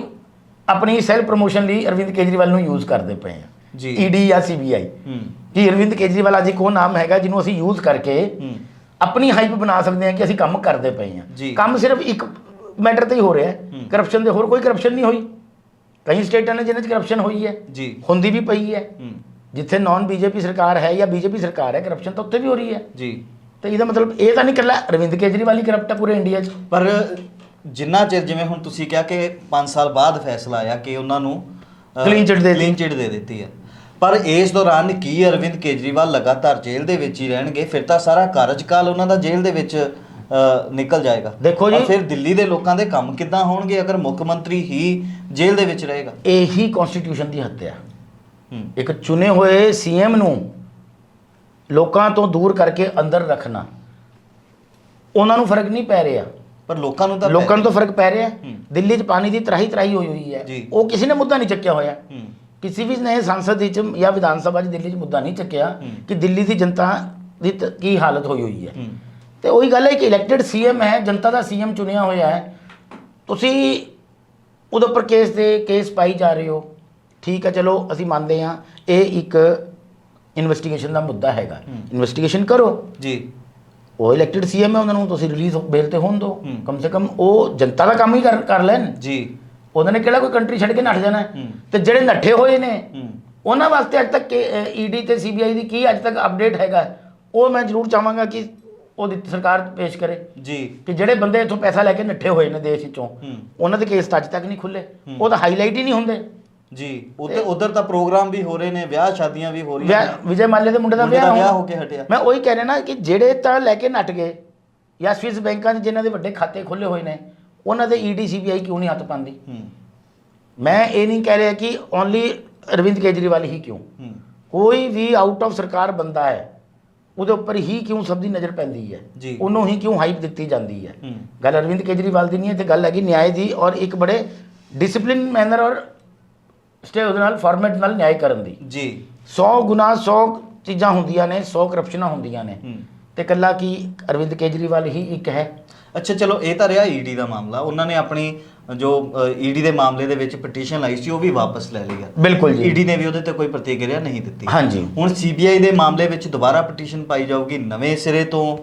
ਆਪਣੀ ਸੈਲਫ ਪ੍ਰੋਮੋਸ਼ਨ ਲਈ ਅਰਵਿੰਦ ਕੇਜਰੀਵਾਲ ਨੂੰ ਯੂਜ਼ ਕਰਦੇ ਪਏ ਹਾਂ। ਜੀ। ਈਡੀ ਜਾਂ ਸੀਬੀਆਈ ਹੂੰ। ਕਿ ਅਰਵਿੰਦ ਕੇਜਰੀਵਾਲ ਅੱਜ ਇੱਕ ਉਹ ਨਾਮ ਹੈਗਾ ਜਿਹਨੂੰ ਅਸੀਂ ਯੂਜ਼ ਕਰਕੇ ਹੂੰ। ਆਪਣੀ ਹਾਈਪ ਬਣਾ ਸਕਦੇ ਹਾਂ ਕਿ ਅਸੀਂ ਕੰਮ ਕਰਦੇ ਪਏ। ਹਾਂ। ਕੰਮ ਸਿਰਫ ਇੱਕ ਮੈਟਰ ਤੇ ਹੀ ਹੋ ਰਿਹਾ ਹੈ। ਹੂੰ। ਕਰਪਸ਼ਨ ਦੇ ਹੋਰ ਕੋਈ ਕਰਪਸ਼ਨ ਨਹੀਂ ਹੋਈ। ਕਈ ਸਟੇਟਾਂ ਨੇ ਜਿਨ੍ਹਾਂ 'ਚ ਕਰਪਸ਼ਨ ਹੋਈ ਹੈ। ਜੀ। ਹੁੰਦੀ ਵੀ ਪਈ ਹੈ। ਹੂੰ। ਜਿੱਥੇ ਨਾਨ ਬੀਜੇਪੀ ਸਰਕਾਰ ਹੈ ਜਾਂ ਬੀਜੇਪੀ ਸਰਕਾਰ ਹੈ ਕਰਪਸ਼ਨ ਤਾਂ ਉੱਥੇ ਵੀ ਹੋ ਰਹੀ ਹੈ। ਜੀ। ਤੇ ਇਹਦਾ ਮਤਲਬ ਇਹ ਤਾਂ ਨਹੀਂ ਇਕੱਲਾ ਅਰਵਿੰਦ ਕੇਜਰੀਵਾਲ ਹੀ ਕਰਪਟ ਹੈ ਪੂਰੇ ਇੰਡੀਆ 'ਚ। ਪਰ ਜਿੰਨਾ ਚਿਰ ਜਿਵੇਂ ਹੁਣ ਤੁਸੀਂ ਕਿਹਾ ਕਿ 5 ਸਾਲ ਬਾਅਦ ਫੈਸਲਾ ਆਇਆ ਕਿ ਉਹਨਾਂ ਨੂੰ Clean chit ਦੇ। ਕਲੀਨ ਚਿਟ ਦੇ ਦਿੱਤੀ ਹੈ। ਪਰ ਇਸ ਦੌਰਾਨ ਕੀ ਅਰਵਿੰਦ ਕੇਜਰੀਵਾਲ ਲਗਾਤਾਰ ਜੇਲ੍ਹ ਦੇ ਵਿੱਚ ਹੀ ਰਹਿਣਗੇ ਫਿਰ ਤਾਂ ਸਾਰਾ ਕਾਰਜਕਾਲ ਉਹਨਾਂ ਦਾ ਜੇਲ੍ਹ ਦੇ ਵਿੱਚ ਨਿਕਲ ਜਾਏਗਾ। ਦੇਖੋ ਜੀ- ਫਿਰ ਦਿੱਲੀ ਦੇ ਲੋਕਾਂ ਦੇ ਕੰਮ ਕਿੱਦਾਂ ਹੋਣਗੇ ਅਗਰ ਮੁੱਖ ਮੰਤਰੀ ਹੀ ਜੇਲ੍ਹ ਦੇ ਵਿੱਚ ਰਹੇਗਾ? ਇਹੀ ਕਨਸਟੀਟਿਊਸ਼ਨ ਦੀ ਹੱਤਿਆ। ਇੱਕ ਚੁਣੇ ਹੋਏ ਸੀਐਮ ਨੂੰ ਲੋਕਾਂ ਤੋਂ ਦੂਰ ਕਰਕੇ ਅੰਦਰ ਰੱਖਣਾ। ਉਹਨਾਂ ਨੂੰ ਫ਼ਰਕ ਨਹੀਂ ਪੈ ਰਿਹਾ। ਪਰ ਲੋਕਾਂ ਨੂੰ ਤਾਂ ਲੋਕਾਂ ਨੂੰ ਤਾਂ ਫ਼ਰਕ ਪੈ ਰਿਹਾ। ਦਿੱਲੀ 'ਚ ਪਾਣੀ ਦੀ ਤਰਾਹੀ ਤਰਾਹੀ ਹੋਈ ਹੋਈ ਹੈ। ਉਹ ਕਿਸੇ ਨੇ ਮੁੱਦਾ ਨਹੀਂ ਚੱਕਿਆ ਹੋਇਆ। ਕਿਸੇ ਵੀ ਨੇ ਸੰਸਦ ਵਿੱਚ ਜਾਂ ਵਿਧਾਨ ਸਭਾ 'ਚ ਦਿੱਲੀ 'ਚ ਮੁੱਦਾ ਨਹੀਂ ਚੱਕਿਆ। ਕਿ ਦਿੱਲੀ ਦੀ ਜਨਤਾ ਦੀ ਕੀ ਹਾਲਤ ਹੋਈ ਹੋਈ ਹੈ। ਹੂੰ। ਤੇ ਉਹੀ ਗੱਲ ਹੈ ਕਿ ਇਲੈਕਟਿਡ ਸੀਐਮ ਹੈ ਜਨਤਾ ਦਾ ਸੀਐਮ ਚੁਣਿਆ ਹੋਇਆ ਹੈ। ਤੁਸੀਂ ਉਹਦੇ ਉੱਪਰ ਕੇਸ ਦੇ ਕੇਸ ਪਾਈ ਜਾ ਰਹੇ ਹੋ। ਠੀਕ ਹੈ ਚਲੋ ਅਸੀਂ ਮੰਨਦੇ ਹਾਂ ਇਹ ਇੱਕ ਇਨਵੈਸਟੀਗੇਸ਼ਨ ਦਾ ਮੁੱਦਾ ਹੈਗਾ। ਇਨਵੈਸਟੀਗੇਸ਼ਨ ਕਰੋ। ਜੀ। ਉਹ ਇਲੈਕਟਿਡ ਸੀਐਮ ਹੈ ਉਹਨਾਂ ਨੂੰ ਤੁਸੀਂ ਰਿਲੀਜ਼ ਬੇਲ ਤੇ ਹੋਣ ਦਿਓ। ਕਮ ਸੇ ਕਮ ਉਹ ਜਨਤਾ ਦਾ ਕੰਮ ਹੀ ਕਰ ਕਰ ਲੈਣ। ਜੀ। ਉਹਨਾਂ ਨੇ ਕਿਹੜਾ ਕੋਈ ਕੰਟਰੀ ਛੱਡ ਕੇ ਨੱਠ ਜਾਣਾ। ਤੇ ਜਿਹੜੇ ਨੱਠੇ ਹੋਏ ਨੇ ਉਹਨਾਂ ਵਾਸਤੇ ਅੱਜ ਤੱਕ ਈਡੀ ਤੇ ਸੀਬੀਆਈ ਦੀ ਕੀ ਅੱਜ ਤੱਕ ਅਪਡੇਟ ਹੈਗਾ? ਉਹ ਮੈਂ ਜ਼ਰੂਰ ਚਾਹਾਂਗਾ ਕਿ ਉਹਦੀ ਸਰਕਾਰ ਪੇਸ਼ ਕਰੇ। ਜੀ। ਕਿ ਜਿਹੜੇ ਬੰਦੇ ਇੱਥੋਂ ਪੈਸਾ ਲੈ ਕੇ ਨੱਠੇ ਹੋਏ ਨੇ ਦੇਸ਼ ਵਿੱਚੋਂ ਉਹਨਾਂ ਦੇ ਕੇਸ ਤਾਂ ਅੱਜ ਤੱਕ ਨਹੀਂ ਖੁੱਲੇ। ਉਹ ਤਾਂ ਹਾਈਲਾਈਟ ਹੀ ਨਹੀਂ ਹੁੰਦੇ। ਜੀ ਉੱਤੇ ਉਧਰ ਤਾਂ ਪ੍ਰੋਗਰਾਮ ਵੀ ਹੋ ਰਹੇ ਨੇ ਵਿਆਹ ਸ਼ਾਦੀਆਂ ਵੀ ਹੋ ਰਹੀਆਂ ਵਿਆਹ ਵਿਜੇ ਮਾਲਿਆ ਦੇ ਮੁੰਡੇ ਦਾ ਮੁੰਡੇ ਦਾ ਵਿਆਹ। ਹੋ ਕੇ ਹਟਿਆ। ਮੈਂ ਉਹੀ ਕਹਿ ਰਿਹਾ ਨਾ ਕਿ ਜਿਹੜੇ ਤਾਂ ਲੈ ਕੇ ਨੱਟ ਗਏ ਜਾਂ ਸਵਿਸ ਬੈਂਕਾਂ 'ਚ ਜਿਨ੍ਹਾਂ ਦੇ ਵੱਡੇ ਖਾਤੇ ਖੁੱਲੇ ਹੋਏ ਨੇ ਉਹਨਾਂ ਦੇ ਈਡੀ ਸੀਬੀਆਈ ਕਿਉਂ ਨਹੀਂ ਹੱਥ ਪਾਉਂਦੀ? ਹੂੰ। ਮੈਂ ਇਹ ਨਹੀਂ ਕਹਿ ਰਿਹਾ ਕਿ ਓਨਲੀ ਅਰਵਿੰਦ ਕੇਜਰੀਵਾਲ ਹੀ ਕਿਉਂ। ਹੂੰ। ਕੋਈ ਵੀ ਆਊਟ ਆਫ ਸਰਕਾਰ ਬੰਦਾ ਹੈ ਉਹਦੇ ਉੱਪਰ ਹੀ ਕਿਉਂ ਸਭ ਦੀ ਨਜ਼ਰ ਪੈਂਦੀ ਹੈ? ਜੀ। ਉਹਨੂੰ ਹੀ ਕਿਉਂ ਹਾਈਪ ਦਿੱਤੀ ਜਾਂਦੀ ਹੈ? ਹੂੰ। ਗੱਲ ਅਰਵਿੰਦ ਕੇਜਰੀਵਾਲ ਦੀ ਨਹੀਂ ਹੈ ਤੇ ਗੱਲ ਹੈਗੀ ਨਿਆਂ ਦੀ ਔਰ ਇੱਕ ਬੜੇ ਡਿਸਪਲਿਨ ਮੈਨਰ ਔਰ ਸਟੇ ਉਹਦੇ ਨਾਲ ਫਾਰਮੈਟ ਨਾਲ ਨਿਆਂ ਕਰਨ ਦੀ। ਜੀ। 100 ਗੁਨਾ 100 ਚੀਜ਼ਾਂ ਹੁੰਦੀਆਂ ਨੇ 100 ਕਰਪਸ਼ਨਾਂ ਹੁੰਦੀਆਂ ਨੇ। ਤੇ ਕੱਲਾ ਕੀ ਅਰਵਿੰਦ ਕੇਜਰੀਵਾਲ ਹੀ ਇੱਕ ਹੈ? ਅੱਛਾ ਚਲੋ ਇਹ ਤਾਂ ਰਿਹਾ ਈਡੀ ਦਾ ਮਾਮਲਾ। ਉਹਨਾਂ ਨੇ ਆਪਣੀ ਜੋ ਈਡੀ ਦੇ ਮਾਮਲੇ ਦੇ ਵਿੱਚ ਪਟੀਸ਼ਨ ਲਾਈ ਸੀ ਉਹ ਵੀ ਵਾਪਸ ਲੈ ਲਈ ਆ। ਬਿਲਕੁਲ ਜੀ। ਈਡੀ ਨੇ ਵੀ ਉਹਦੇ ਤੇ ਕੋਈ ਪ੍ਰਤੀਕਿਰਿਆ ਨਹੀਂ ਦਿੱਤੀ। ਹਾਂਜੀ। ਹੁਣ ਸੀਬੀਆਈ ਦੇ ਮਾਮਲੇ ਵਿੱਚ ਦੁਬਾਰਾ ਪਟੀਸ਼ਨ ਪਾਈ ਜਾਊਗੀ ਨਵੇਂ ਸਿਰੇ ਤੋਂ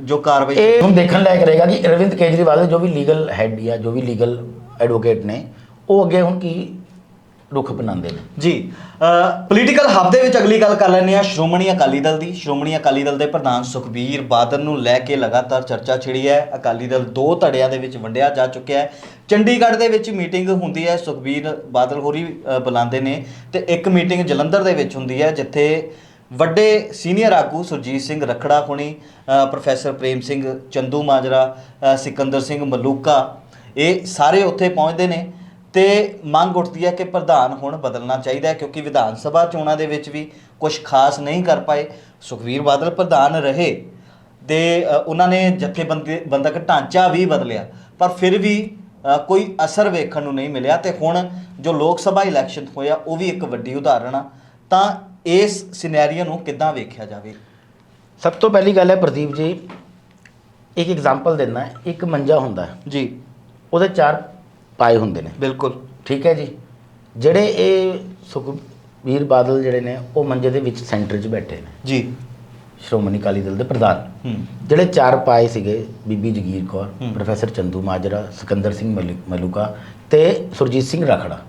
ਜੋ ਕਾਰਵਾਈ ਇਹ ਹੁਣ ਦੇਖਣ ਲਾਇਕ ਰਹੇਗਾ ਕਿ ਅਰਵਿੰਦ ਕੇਜਰੀਵਾਲ ਦੇ ਜੋ ਵੀ ਲੀਗਲ ਹੈਡ ਜਾਂ ਜੋ ਵੀ ਲੀਗਲ ਐਡਵੋਕੇਟ ਨੇ ਉਹ ਅੱਗੇ ਹੁਣ ਕੀ ਰੁਖ ਅਪਣਾਉਂਦੇ ਨੇ। ਜੀ ਪੋਲੀਟੀਕਲ ਹੱਬ ਦੇ ਵਿੱਚ ਅਗਲੀ ਗੱਲ ਕਰ ਲੈਂਦੇ ਆ ਸ਼੍ਰੋਮਣੀ ਅਕਾਲੀ ਦਲ ਦੀ, ਸ਼੍ਰੋਮਣੀ ਅਕਾਲੀ ਦਲ ਦੇ ਪ੍ਰਧਾਨ ਸੁਖਬੀਰ ਬਾਦਲ ਨੂੰ ਲੈ ਕੇ ਲਗਾਤਾਰ ਚਰਚਾ ਛਿੜੀ ਹੈ। ਅਕਾਲੀ ਦਲ ਦੋ ਧੜਿਆਂ ਦੇ ਵਿੱਚ ਵੰਡਿਆ ਜਾ ਚੁੱਕਿਆ ਹੈ। ਚੰਡੀਗੜ੍ਹ ਦੇ ਵਿੱਚ ਮੀਟਿੰਗ ਹੁੰਦੀ ਹੈ। ਸੁਖਬੀਰ ਬਾਦਲ ਹੋਰੀ ਬੁਲਾਉਂਦੇ ਨੇ ਤੇ ਇੱਕ ਮੀਟਿੰਗ ਜਲੰਧਰ ਦੇ ਵਿੱਚ ਹੁੰਦੀ ਹੈ, ਜਿੱਥੇ ਵੱਡੇ ਸੀਨੀਅਰ ਆਗੂ ਸੁਰਜੀਤ ਸਿੰਘ ਰਖੜਾ ਹੋਣੀ ਪ੍ਰੋਫੈਸਰ ਪ੍ਰੇਮ ਸਿੰਘ ਚੰਦੂ ਮਾਜਰਾ ਸਿਕੰਦਰ ਸਿੰਘ ਮਲੂਕਾ, ਇਹ ਸਾਰੇ ਉੱਥੇ ਪਹੁੰਚਦੇ ਨੇ। ਤੇ ਮੰਗ ਉੱਠਦੀ ਹੈ ਕਿ ਪ੍ਰਧਾਨ ਹੁਣ ਬਦਲਣਾ ਚਾਹੀਦਾ ਹੈ ਕਿਉਂਕਿ ਵਿਧਾਨ ਸਭਾ ਚੋਣਾਂ ਦੇ ਵਿੱਚ ਵੀ ਕੁਝ ਖਾਸ ਨਹੀਂ ਕਰ ਪਾਏ। ਸੁਖਵੀਰ ਬਾਦਲ ਪ੍ਰਧਾਨ ਰਹੇ ਤੇ ਅ, ਉਹਨਾਂ ਨੇ ਜਥੇਬੰਦੀ ਬੰਦਕ ਢਾਂਚਾ ਵੀ ਬਦਲਿਆ ਪਰ ਫਿਰ ਵੀ ਕੋਈ ਅਸਰ ਵੇਖਣ ਨੂੰ ਨਹੀਂ ਮਿਲਿਆ ਤੇ ਹੁਣ ਜੋ ਲੋਕ ਸਭਾ ਇਲੈਕਸ਼ਨ ਹੋਇਆ ਉਹ ਵੀ ਇੱਕ ਵੱਡੀ ਉਦਾਹਰਣ ਆ। ਤਾਂ ਇਸ ਸਿਨੈਰੀਓ ਨੂੰ ਕਿੱਦਾਂ ਵੇਖਿਆ ਜਾਵੇ? ਸਭ ਤੋਂ ਪਹਿਲੀ ਗੱਲ ਹੈ ਪ੍ਰਦੀਪ ਜੀ ਇੱਕ ਐਗਜ਼ਾਮਪਲ ਦਿੰਦਾ ਇੱਕ ਮੰਜਾ ਹੁੰਦਾ ਜੀ। ਉਹਦੇ ਚਾਰ ਪਾਏ ਹੁੰਦੇ ਨੇ। ਬਿਲਕੁਲ। ਠੀਕ ਹੈ ਜੀ? ਜਿਹੜੇ ਇਹ ਸੁਖਬੀਰ ਬਾਦਲ ਜਿਹੜੇ ਨੇ ਉਹ ਮੰਜੇ ਦੇ ਵਿੱਚ ਸੈਂਟਰ 'ਚ ਬੈਠੇ ਨੇ। ਜੀ। ਸ਼੍ਰੋਮਣੀ ਅਕਾਲੀ ਦਲ ਦੇ ਪ੍ਰਧਾਨ। ਜਿਹੜੇ ਚਾਰ ਪਾਏ ਸੀਗੇ ਬੀਬੀ ਜਗੀਰ ਕੌਰ। ਪ੍ਰੋਫੈਸਰ ਚੰਦੂ ਮਾਜਰਾ ਸਿਕੰਦਰ ਸਿੰਘ ਮਲਿ- ਮਲੂਕਾ ਤੇ ਸੁਰਜੀਤ ਸਿੰਘ ਰਖੜਾ।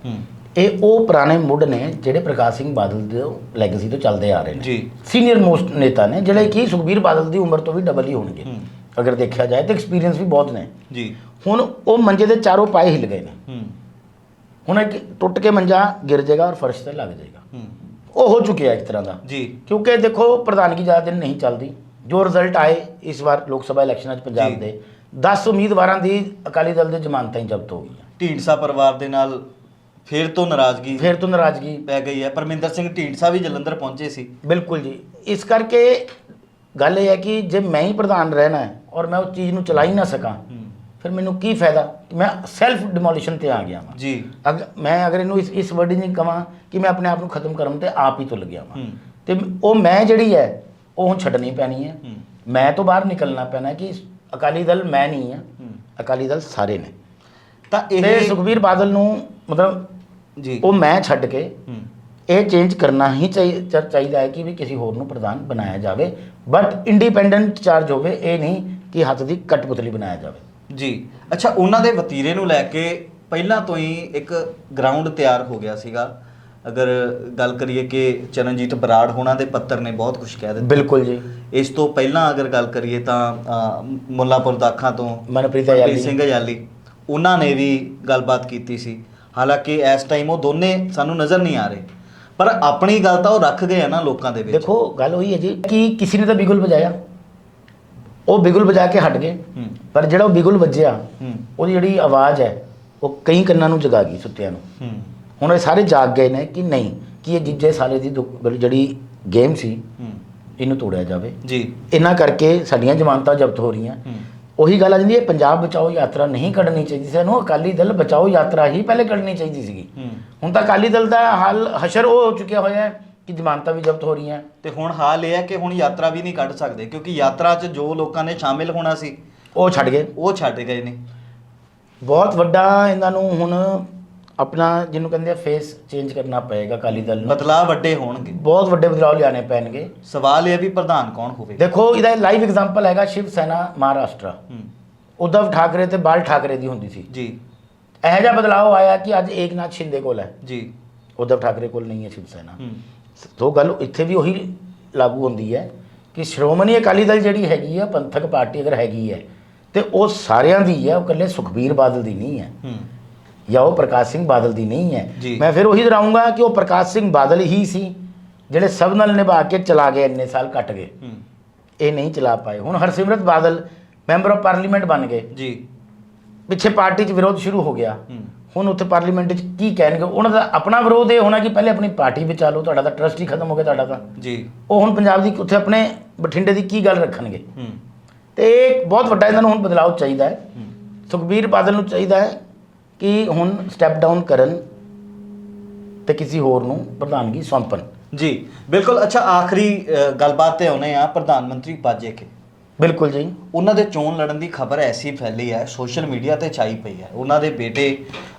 ਇਹ ਉਹ ਪੁਰਾਣੇ ਮੁੱਢ ਨੇ ਜਿਹੜੇ ਪ੍ਰਕਾਸ਼ ਸਿੰਘ ਬਾਦਲ ਦੇ ਲੈਗੇਸੀ ਤੋਂ ਚੱਲਦੇ ਆ ਰਹੇ ਨੇ। ਜੀ। ਸੀਨੀਅਰ ਮੋਸਟ ਨੇਤਾ ਨੇ ਜਿਹੜੇ ਕਿ ਸੁਖਬੀਰ ਬਾਦਲ ਦੀ ਉਮਰ ਤੋਂ ਵੀ ਡਬਲ ਹੀ ਹੋਣਗੇ। ਅਗਰ ਦੇਖਿਆ ਜਾਏ ਤਾਂ ਐਕਸਪੀਰੀਅੰਸ ਵੀ ਬਹੁਤ ਨੇ। ਜੀ। ਹੁਣ ਉਹ ਮੰਜੇ ਦੇ ਚਾਰੋਂ ਪਾਏ ਹਿੱਲ ਗਏ ਨੇ। ਹੂੰ। ਹੁਣ ਇੱਕ ਟੁੱਟ ਕੇ ਮੰਜਾ ਗਿਰ ਜਾਏਗਾ ਔਰ ਫਰਸ਼ ਤੇ ਲੱਗ ਜਾਏਗਾ। ਹੂੰ। ਉਹ ਹੋ ਚੁੱਕਿਆ ਇੱਕ ਤਰ੍ਹਾਂ ਦਾ। ਜੀ। ਕਿਉਂਕਿ ਦੇਖੋ ਪ੍ਰਧਾਨਗੀ ਜ਼ਿਆਦਾ ਦਿਨ ਨਹੀਂ ਚੱਲਦੀ। ਜੋ ਰਿਜ਼ਲਟ ਆਏ ਇਸ ਵਾਰ ਲੋਕ ਸਭਾ ਇਲੈਕਸ਼ਨਾਂ 'ਚ। ਪੰਜਾਬ ਦੇ 10 ਉਮੀਦਵਾਰਾਂ ਦੀ ਅਕਾਲੀ ਦਲ ਦੇ ਜ਼ਮਾਨਤਾਂ ਹੀ ਜ਼ਬਤ ਹੋ ਗਈਆਂ। ਢੀਂਡਸਾ ਪਰਿਵਾਰ ਦੇ ਨਾਲ ਫਿਰ ਤੋਂ ਨਾਰਾਜ਼ਗੀ ਫਿਰ ਤੋਂ ਨਾਰਾਜ਼ਗੀ। ਪੈ ਗਈ ਹੈ। ਪਰਮਿੰਦਰ ਸਿੰਘ ਢੀਂਡਸਾ ਵੀ ਜਲੰਧਰ ਪਹੁੰਚੇ ਸੀ। ਬਿਲਕੁਲ ਜੀ। ਇਸ ਕਰਕੇ ਗੱਲ ਇਹ ਹੈ ਕਿ ਜੇ ਮੈਂ ਹੀ ਪ੍ਰਧਾਨ ਰਹਿਣਾ ਹੈ ਔਰ ਮੈਂ ਉਸ ਚੀਜ਼ ਨੂੰ ਚਲਾ ਹੀ ਨਾ ਸਕਾਂ ਫਿਰ ਮੈਨੂੰ ਕੀ ਫਾਇਦਾ? ਕਿ ਮੈਂ ਸੈਲਫ ਡਿਮੋਲੀਸ਼ਨ ਤੇ ਆ ਗਿਆ ਹਾਂ ਜੀ। ਅਗ ਮੈਂ ਅਗਰ ਇਹਨੂੰ ਇਸ ਇਸ ਵਰਡ ਨਹੀਂ ਕਵਾਂ ਕਿ ਮੈਂ ਆਪਣੇ ਆਪ ਨੂੰ ਖਤਮ ਕਰਨ ਤੇ ਆਪ ਹੀ ਤੁਲ ਗਿਆ ਹੂੰ। ਤੇ ਉਹ ਮੈਂ ਜਿਹੜੀ ਹੈ ਉਹ ਹੁਣ ਛੱਡਣੀ ਪੈਣੀ ਹੈ। ਮੈਂ ਤੋਂ ਬਾਹਰ ਨਿਕਲਣਾ ਪੈਣਾ ਕਿ ਅਕਾਲੀ ਦਲ ਮੈਂ ਨਹੀਂ ਆ ਹੂੰ। ਅਕਾਲੀ ਦਲ ਸਾਰੇ ਨੇ। ਤਾਂ ਇਹ ਸੁਖਬੀਰ ਬਾਦਲ ਨੂੰ ਮਤਲਬ ਜੀ। ਉਹ ਮੈਂ ਛੱਡ ਕੇ ਇਹ ਚੇਂਜ ਕਰਨਾ ਹੀ ਚਾਹੀਦਾ ਹੈ ਕਿ ਵੀ ਕਿਸੇ ਹੋਰ ਨੂੰ ਪ੍ਰਧਾਨ ਬਣਾਇਆ ਜਾਵੇ। ਬਟ ਇੰਡੀਪੈਂਡੈਂਟ ਚਾਰਜ ਹੋਵੇ ਇਹ ਨਹੀਂ ਕਿ ਹੱਥ ਦੀ ਕਟਪੁਤਲੀ ਬਣਾਇਆ ਜਾਵੇ। ਜੀ। ਅੱਛਾ ਉਹਨਾਂ ਦੇ ਵਤੀਰੇ ਨੂੰ ਲੈ ਕੇ ਪਹਿਲਾਂ ਤੋਂ ਹੀ ਇੱਕ ਗਰਾਊਂਡ ਤਿਆਰ ਹੋ ਗਿਆ ਸੀਗਾ। ਅਗਰ ਗੱਲ ਕਰੀਏ ਕਿ ਚਰਨਜੀਤ ਬਰਾੜ ਹੋਣਾ ਦੇ ਪੱਤਰ ਨੇ ਬਹੁਤ ਕੁਝ ਕਹਿ ਦਿੱਤਾ। ਬਿਲਕੁਲ ਜੀ। ਇਸ ਤੋਂ ਪਹਿਲਾਂ ਅਗਰ ਗੱਲ ਕਰੀਏ ਤਾਂ ਅ, ਮੁੱਲਾਪੁਰ ਦਾਖਾਂ ਤੋਂ ਮਨਪ੍ਰੀਤ। ਸਿੰਘ ਅਯਾਲੀ ਉਹਨਾਂ ਨੇ ਵੀ ਗੱਲਬਾਤ ਕੀਤੀ ਸੀ। ਹਾਲਾਂਕਿ ਇਸ ਟਾਈਮ ਉਹ ਦੋਨੇ ਸਾਨੂੰ ਨਜ਼ਰ ਨਹੀਂ ਆ ਰਹੇ। ਪਰ ਆਪਣੀ ਗੱਲ ਤਾਂ ਉਹ ਰੱਖ ਗਏ ਆ ਨਾ ਲੋਕਾਂ ਦੇ ਵਿੱਚ। ਦੇਖੋ ਗੱਲ ਹੋਈ ਹੈ ਜੀ ਕਿ ਕਿਸੇ ਨੇ ਤਾਂ ਬਿਗੁਲ ਵਜਾਇਆ ਉਹ ਬਿਗੁਲ ਵਜਾ ਕੇ ਹਟ ਗਏ। ਪਰ ਜਿਹੜਾ ਉਹ ਬਿਗੁਲ ਵੱਜਿਆ ਉਹਦੀ ਜਿਹੜੀ ਆਵਾਜ਼ ਹੈ ਉਹ ਕਈ ਕੰਨਾਂ ਨੂੰ ਜਗਾ ਗਈ ਸੁੱਤਿਆਂ ਨੂੰ। ਹੁਣ ਇਹ ਸਾਰੇ ਜਾਗ ਗਏ ਨੇ ਕਿ ਨਹੀਂ ਕਿ ਇਹ ਜਿੱਜੇ ਸਾਲੇ ਦੀ ਜਿਹੜੀ ਗੇਮ ਸੀ ਇਹਨੂੰ ਤੋੜਿਆ ਜਾਵੇ। ਜੀ। ਇਹਨਾਂ ਕਰਕੇ ਸਾਡੀਆਂ ਜ਼ਮਾਨਤਾਂ ਜ਼ਬਤ ਹੋ ਰਹੀਆਂ। ਉਹੀ ਗੱਲ ਆ ਜਾਂਦੀ ਹੈ ਪੰਜਾਬ ਬਚਾਓ ਯਾਤਰਾ ਨਹੀਂ ਕੱਢਣੀ ਚਾਹੀਦੀ ਸੀ। ਇਹਨੂੰ ਅਕਾਲੀ ਦਲ ਬਚਾਓ ਯਾਤਰਾ ਹੀ ਪਹਿਲੇ ਕੱਢਣੀ ਚਾਹੀਦੀ ਸੀਗੀ। ਹੁਣ ਤਾਂ ਅਕਾਲੀ ਦਲ ਦਾ ਹਾਲ ਹਸ਼ਰ ਉਹ ਹੋ ਚੁੱਕਿਆ ਹੋਇਆ ਹੈ। ਕਿ जमानता ਵੀ ਜ਼ਬਤ ਹੋ ਰਹੀਆਂ हैं ਤੇ ਹੁਣ ਹਾਲ ਇਹ ਹੈ ਕਿ ਹੁਣ ਯਾਤਰਾ ਵੀ ਨਹੀਂ ਕੱਢ ਸਕਦੇ ਕਿਉਂਕਿ ਯਾਤਰਾ 'ਚ ਜੋ ਲੋਕਾਂ ਨੇ ਸ਼ਾਮਿਲ ਹੋਣਾ ਸੀ ਉਹ ਛੱਡ ਗਏ। ਉਹ ਛੱਡ ਗਏ ਨੇ। ਬਹੁਤ ਵੱਡਾ ਇਹਨਾਂ ਨੂੰ ਹੁਣ ਆਪਣਾ ਜਿਹਨੂੰ ਕਹਿੰਦੇ ਆ ਫੇਸ ਚੇਂਜ ਕਰਨਾ ਪਏਗਾ ਅਕਾਲੀ ਦਲ ਨੂੰ। ਬਦਲਾਅ ਵੱਡੇ ਹੋਣਗੇ। ਬਹੁਤ ਵੱਡੇ ਬਦਲਾਅ ਲਿਆਣੇ ਪੈਣਗੇ। ਸਵਾਲ ਇਹ ਵੀ ਪ੍ਰਧਾਨ ਕੌਣ ਹੋਵੇ? ਦੇਖੋ ਇਹਦਾ ਲਾਈਵ ਐਗਜ਼ਾਮਪਲ ਹੈਗਾ ਸ਼ਿਵ ਸੈਨਾ ਮਹਾਰਾਸ਼ਟਰ। ਹੂੰ, ਠਾਕਰੇ ਤੇ ਬਾਲ ਠਾਕਰੇ ਦੀ ਹੁੰਦੀ ਸੀ। ਜੀ। ਇਹੋ ਜਿਹਾ ਬਦਲਾਅ ਆਇਆ ਕਿ ਅੱਜ ਏਕਨਾਥ ਸ਼ਿੰਦੇ ਕੋਲ ਹੈ। ਜੀ। ਉद्धਵ ਠਾਕਰੇ ਕੋਲ ਨਹੀਂ ਹੈ ਸ਼ਿਵ ਸੈਨਾ। ਸੋ ਗੱਲ ਇੱਥੇ ਵੀ ਉਹੀ ਲਾਗੂ ਹੁੰਦੀ ਹੈ ਕਿ ਸ਼੍ਰੋਮਣੀ ਅਕਾਲੀ ਦਲ ਜਿਹੜੀ ਹੈਗੀ ਹੈ ਪੰਥਕ ਪਾਰਟੀ ਅਗਰ ਹੈਗੀ ਹੈ ਤੇ ਉਹ ਸਾਰਿਆਂ ਦੀ ਹੈ ਉਹ ਇਕੱਲੇ ਸੁਖਬੀਰ ਬਾਦਲ ਦੀ ਨਹੀਂ ਹੈ ਜਾਂ ਉਹ ਪ੍ਰਕਾਸ਼ ਸਿੰਘ ਬਾਦਲ ਦੀ ਨਹੀਂ ਹੈ। ਮੈਂ ਫਿਰ ਉਹੀ ਦੁਹਰਾਊਂਗਾ ਕਿ ਉਹ ਪ੍ਰਕਾਸ਼ ਸਿੰਘ ਬਾਦਲ ਹੀ ਸੀ ਜਿਹੜੇ ਸਭ ਨਾਲ ਨਿਭਾ ਕੇ ਚਲਾ ਗਏ ਇੰਨੇ ਸਾਲ ਕੱਟ ਗਏ। ਇਹ ਨਹੀਂ ਚਲਾ ਪਾਏ। ਹੁਣ Harsimrat Badal member of parliament ਬਣ ਗਏ। ਜੀ। ਪਿੱਛੇ ਪਾਰਟੀ 'ਚ ਵਿਰੋਧ ਸ਼ੁਰੂ ਹੋ ਗਿਆ। ਹੁਣ ਉੱਥੇ ਪਾਰਲੀਮੈਂਟ 'ਚ ਕੀ ਕਹਿਣਗੇ? ਉਹਨਾਂ ਦਾ ਆਪਣਾ ਵਿਰੋਧ ਇਹ ਹੋਣਾ ਕਿ ਪਹਿਲੇ ਆਪਣੀ ਪਾਰਟੀ ਬਚਾ ਲਓ ਤੁਹਾਡਾ ਤਾਂ ਟਰਸਟ ਹੀ ਖਤਮ ਹੋ ਗਿਆ ਤੁਹਾਡਾ ਤਾਂ। ਜੀ। ਉਹ ਹੁਣ ਪੰਜਾਬ ਦੀ ਉੱਥੇ ਆਪਣੇ ਬਠਿੰਡੇ ਦੀ ਕੀ ਗੱਲ ਰੱਖਣਗੇ? ਹੂੰ। ਤੇ ਇਹ ਬਹੁਤ ਵੱਡਾ ਇਹਨਾਂ ਨੂੰ ਹੁਣ ਬਦਲਾਅ ਚਾਹੀਦਾ ਹੈ। ਸੁਖਬੀਰ ਬਾਦਲ ਨੂੰ ਚਾਹੀਦਾ ਹੈ ਕਿ ਹੁਣ ਸਟੈਪ ਡਾਊਨ ਕਰਨ ਤੇ ਕਿਸੇ ਹੋਰ ਨੂੰ ਪ੍ਰਧਾਨਗੀ ਸੌਂਪਣ। ਜੀ ਬਿਲਕੁਲ। ਅੱਛਾ ਆਖਰੀ ਗੱਲਬਾਤ ਤੇ ਆਉਨੇ ਆ ਪ੍ਰਧਾਨ ਮੰਤਰੀ ਬਾਜੇ ਕੇ ਬਿਲਕੁਲ ਜੀ। ਉਹਨਾਂ ਦੇ ਚੋਣ ਲੜਨ ਦੀ ਖਬਰ ਐਸੀ ਫੈਲੀ ਹੈ ਸੋਸ਼ਲ ਮੀਡੀਆ ਤੇ ਛਾਈ ਪਈ ਹੈ। ਉਹਨਾਂ ਦੇ ਬੇਟੇ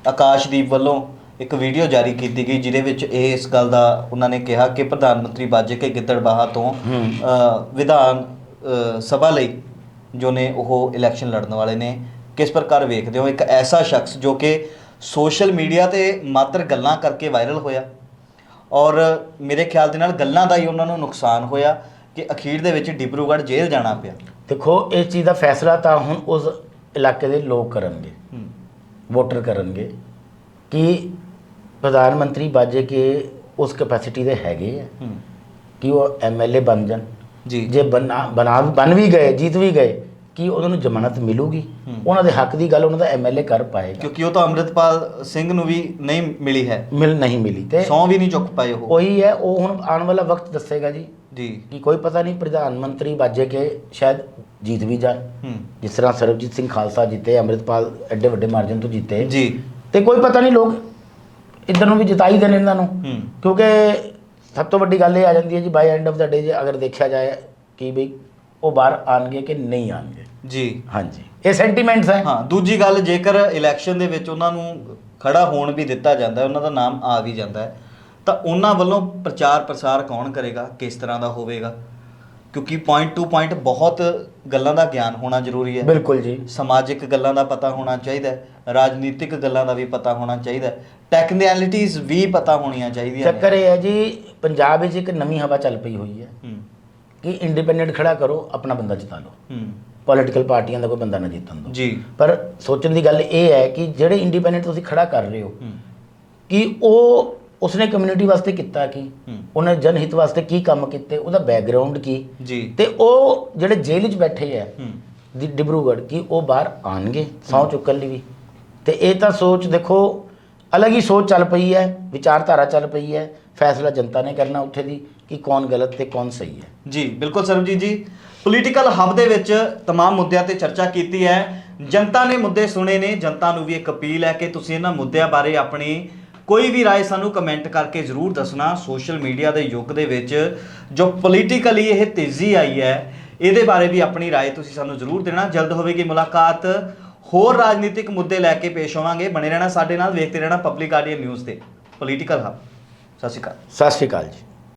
ਆਕਾਸ਼ਦੀਪ ਵੱਲੋਂ ਇੱਕ ਵੀਡੀਓ ਜਾਰੀ ਕੀਤੀ ਗਈ ਜਿਹਦੇ ਵਿੱਚ ਇਹ ਇਸ ਗੱਲ ਦਾ ਉਹਨਾਂ ਨੇ ਕਿਹਾ ਕਿ ਪ੍ਰਧਾਨ ਮੰਤਰੀ ਬਾਜੇ ਕੇ ਗਿੱਦੜਬਾਹਾ ਤੋਂ ਵਿਧਾਨ ਸਭਾ ਲਈ ਜੋ ਨੇ ਉਹ ਇਲੈਕਸ਼ਨ ਲੜਨ ਵਾਲੇ ਨੇ। ਕਿਸ ਪ੍ਰਕਾਰ ਵੇਖਦੇ ਹੋ? ਇੱਕ ਐਸਾ ਸ਼ਖਸ ਜੋ ਕਿ ਸੋਸ਼ਲ ਮੀਡੀਆ ਤੇ ਮਾਤਰ ਗੱਲਾਂ ਕਰਕੇ ਵਾਇਰਲ ਹੋਇਆ ਔਰ ਮੇਰੇ ਖਿਆਲ ਦੇ ਨਾਲ ਗੱਲਾਂ ਦਾ ਹੀ ਉਹਨਾਂ ਨੂੰ ਨੁਕਸਾਨ ਹੋਇਆ। ਕਿ ਅਖੀਰ ਦੇ ਵਿੱਚ ਡਿਬਰੂਗੜ੍ਹ ਜੇਲ੍ਹ ਜਾਣਾ ਪਿਆ। ਦੇਖੋ ਇਸ ਚੀਜ਼ ਦਾ ਫੈਸਲਾ ਤਾਂ ਹੁਣ ਉਸ ਇਲਾਕੇ ਦੇ ਲੋਕ ਕਰਨਗੇ ਹੂੰ। ਵੋਟਰ ਕਰਨਗੇ ਕਿ ਪ੍ਰਧਾਨ ਮੰਤਰੀ ਬਾਜੇ ਕੇ ਉਸ ਕੈਪੈਸਿਟੀ ਦੇ ਹੈਗੇ ਆ ਹੂੰ। ਕਿ ਉਹ ਐਮਐਲਏ ਬਣ ਜਾਣ। ਜੀ। ਜੇ ਬਣਾ ਬਣਾ ਬਣ ਵੀ ਗਏ ਜੀਤ ਵੀ ਗਏ ਕਿ ਉਹਨਾਂ ਨੂੰ ਜ਼ਮਾਨਤ ਮਿਲੂਗੀ। ਉਹਨਾਂ ਦੇ ਹੱਕ ਦੀ ਗੱਲ ਉਹਨਾਂ ਦਾ ਐਮਐਲਏ ਕਰ ਪਾਏਗਾ। ਕਿਉਂਕਿ ਉਹ ਤਾਂ ਅੰਮ੍ਰਿਤਪਾਲ ਸਿੰਘ ਨੂੰ ਵੀ ਨਹੀਂ ਮਿਲੀ ਹੈ। ਮਿਲ ਨਹੀਂ ਮਿਲੀ ਤੇ ਸੌ ਵੀ ਨਹੀਂ ਚੁੱਕ ਪਾਏ ਉਹ। ਉਹੀ ਹੈ ਉਹ ਹੁਣ ਆਉਣ ਵਾਲਾ ਵਕਤ ਦੱਸੇਗਾ ਜੀ। ਜੀ। ਕਿ ਕੋਈ ਪਤਾ ਨਹੀਂ ਪ੍ਰਧਾਨ ਮੰਤਰੀ ਬਾਜੇ ਕੇ ਸ਼ਾਇਦ ਜੀਤ ਵੀ ਜਾਣ। ਜਿਸ ਤਰ੍ਹਾਂ ਸਰਬਜੀਤ ਸਿੰਘ ਖਾਲਸਾ ਜਿੱਤੇ ਅੰਮ੍ਰਿਤਪਾਲ ਐਡੇ ਵੱਡੇ ਮਾਰਜਨ ਤੋਂ ਜਿੱਤੇ। ਜੀ। ਤੇ ਕੋਈ ਪਤਾ ਨਹੀਂ ਲੋਕ ਇੱਧਰ ਨੂੰ ਵੀ ਜਿਤਾਈ ਦੇਣ ਇਹਨਾਂ ਨੂੰ। ਕਿਉਂਕਿ ਸਭ ਤੋਂ ਵੱਡੀ ਗੱਲ ਇਹ ਆ ਜਾਂਦੀ ਹੈ ਜੀ ਬਾਈ ਐਂਡ ਆਫ ਦਾ ਡੇ ਜੇ ਅਗਰ ਦੇਖਿਆ ਜਾਏ ਕਿ ਬਈ ਉਹ ਬਾਹਰ ਆਣਗੇ ਕਿ ਨਹੀਂ ਆਣਗੇ ਜੀ। ਹਾਂਜੀ। ਇਹ ਸੈਂਟੀਮੈਂਟਸ ਹੈ। ਹਾਂ ਦੂਜੀ ਗੱਲ ਜੇਕਰ ਇਲੈਕਸ਼ਨ ਦੇ ਵਿੱਚ ਉਹਨਾਂ ਨੂੰ ਖੜਾ ਹੋਣ ਵੀ ਦਿੱਤਾ ਜਾਂਦਾ ਹੈ ਉਹਨਾਂ ਦਾ ਨਾਮ ਆ ਵੀ ਜਾਂਦਾ ਹੈ ਤਾਂ ਉਹਨਾਂ ਵੱਲੋਂ ਪ੍ਰਚਾਰ ਪ੍ਰਸਾਰ ਕੌਣ ਕਰੇਗਾ? ਕਿਸ ਤਰ੍ਹਾਂ ਦਾ ਹੋਵੇਗਾ? ਕਿਉਂਕਿ ਪੁਆਇੰਟ ਟੂ ਪੁਆਇੰਟ ਬਹੁਤ ਗੱਲਾਂ ਦਾ ਗਿਆਨ ਹੋਣਾ ਜ਼ਰੂਰੀ ਹੈ। ਬਿਲਕੁਲ ਜੀ। ਸਮਾਜਿਕ ਗੱਲਾਂ ਦਾ ਪਤਾ ਹੋਣਾ ਚਾਹੀਦਾ ਹੈ ਰਾਜਨੀਤਿਕ ਗੱਲਾਂ ਦਾ ਵੀ ਪਤਾ ਹੋਣਾ ਚਾਹੀਦਾ ਹੈ ਟੈਕਨੀਕੈਲਿਟੀਜ਼ ਵੀ ਪਤਾ ਹੋਣੀਆਂ ਚਾਹੀਦੀਆਂ ਚੱਕਰ ਇਹ ਹੈ ਜੀ ਪੰਜਾਬ ਵਿੱਚ ਇੱਕ ਨਵੀਂ ਹਵਾ ਚੱਲ ਪਈ ਹੋਈ ਹੈ ਹੂੰ। ਕਿ ਇੰਡੀਪੈਂਡੈਂਟ ਖੜਾ ਕਰੋ ਆਪਣਾ ਬੰਦਾ ਜਿਤਾ ਲਓ। ਹੂੰ। ਪੋਲੀਟੀਕਲ ਪਾਰਟੀਆਂ ਦਾ ਕੋਈ ਬੰਦਾ ਨਾ ਜਿੱਤਣ ਦਿਓ ਜੀ। ਪਰ ਸੋਚਣ ਦੀ ਗੱਲ ਇਹ ਹੈ ਕਿ ਜਿਹੜੇ ਇੰਡੀਪੈਂਡੈਂਟ ਤੁਸੀਂ ਖੜਾ ਕਰ ਰਹੇ ਹੋ ਕਿ ਉਹ ਉਸਨੇ ਕਮਿਊਨਿਟੀ ਵਾਸਤੇ ਕੀਤਾ ਕੀ? ਉਹਨੇ ਜਨਹਿਤ ਵਾਸਤੇ ਕੀ ਕੰਮ ਕੀਤੇ? ਉਹਦਾ ਬੈਕਗ੍ਰਾਉਂਡ ਕੀ? ਜੀ। ਤੇ ਉਹ ਜਿਹੜੇ ਜੇਲ੍ਹ ਵਿੱਚ ਬੈਠੇ ਆ ਹੂੰ। ਦੀ ਡਿਬਰੂਗੜ੍ਹ ਕੀ ਉਹ ਬਾਹਰ ਆਣਗੇ ਸਹੁੰ ਚੁੱਕਣ ਲਈ ਵੀ। ਤੇ ਇਹ ਤਾਂ ਸੋਚ ਦੇਖੋ ਅਲੱਗ ਹੀ ਸੋਚ ਚੱਲ ਪਈ ਹੈ ਵਿਚਾਰਧਾਰਾ ਚੱਲ ਪਈ ਹੈ ਫੈਸਲਾ ਜਨਤਾ ਨੇ ਕਰਨਾ ਉੱਥੇ ਦੀ। ਕਿ ਕੌਣ ਗਲਤ ਤੇ ਕੌਣ ਸਹੀ ਹੈ ਜੀ ਬਿਲਕੁਲ ਸਰਬਜੀਤ ਜੀ ਪੋਲੀਟੀਕਲ ਹਬ ਦੇ ਵਿੱਚ तमाम ਮੁੱਦਿਆਂ ਤੇ ਚਰਚਾ ਕੀਤੀ ਹੈ ਜਨਤਾ ਨੇ ਮੁੱਦੇ ਸੁਣੇ ਨੇ ਜਨਤਾ ਨੂੰ ਵੀ ਇੱਕ ਅਪੀਲ ਹੈ ਕਿ ਤੁਸੀਂ ਇਹਨਾਂ ਮੁੱਦਿਆਂ ਬਾਰੇ ਆਪਣੀ ਕੋਈ ਵੀ رائے ਸਾਨੂੰ ਕਮੈਂਟ ਕਰਕੇ ਜ਼ਰੂਰ ਦੱਸਣਾ ਸੋਸ਼ਲ ਮੀਡੀਆ ਦੇ ਯੁੱਗ ਦੇ ਵਿੱਚ ਜੋ ਪੋਲੀਟੀਕਲੀ ਇਹ ਤੇਜ਼ੀ ਆਈ ਹੈ ਇਹਦੇ ਬਾਰੇ ਵੀ ਆਪਣੀ رائے ਤੁਸੀਂ ਸਾਨੂੰ ਜ਼ਰੂਰ ਦੇਣਾ ਜਲਦ ਹੋਵੇਗੀ ਮੁਲਾਕਾਤ ਹੋਰ ਰਾਜਨੀਤਿਕ ਮੁੱਦੇ ਲੈ ਕੇ ਪੇਸ਼ ਹੋਵਾਂਗੇ ਬਣੇ ਰਹਿਣਾ ਸਾਡੇ ਨਾਲ ਵੇਖਦੇ ਰਹਿਣਾ ਪਬਲਿਕ ਆਡੀਅਨ ਨਿਊਜ਼ ਤੇ ਪੋਲੀਟੀਕਲ ਹਬ ਸਤਿ ਸ਼੍ਰੀ ਅਕਾਲ ਸਤਿ ਸ਼੍ਰੀ ਅਕਾਲ ਜੀ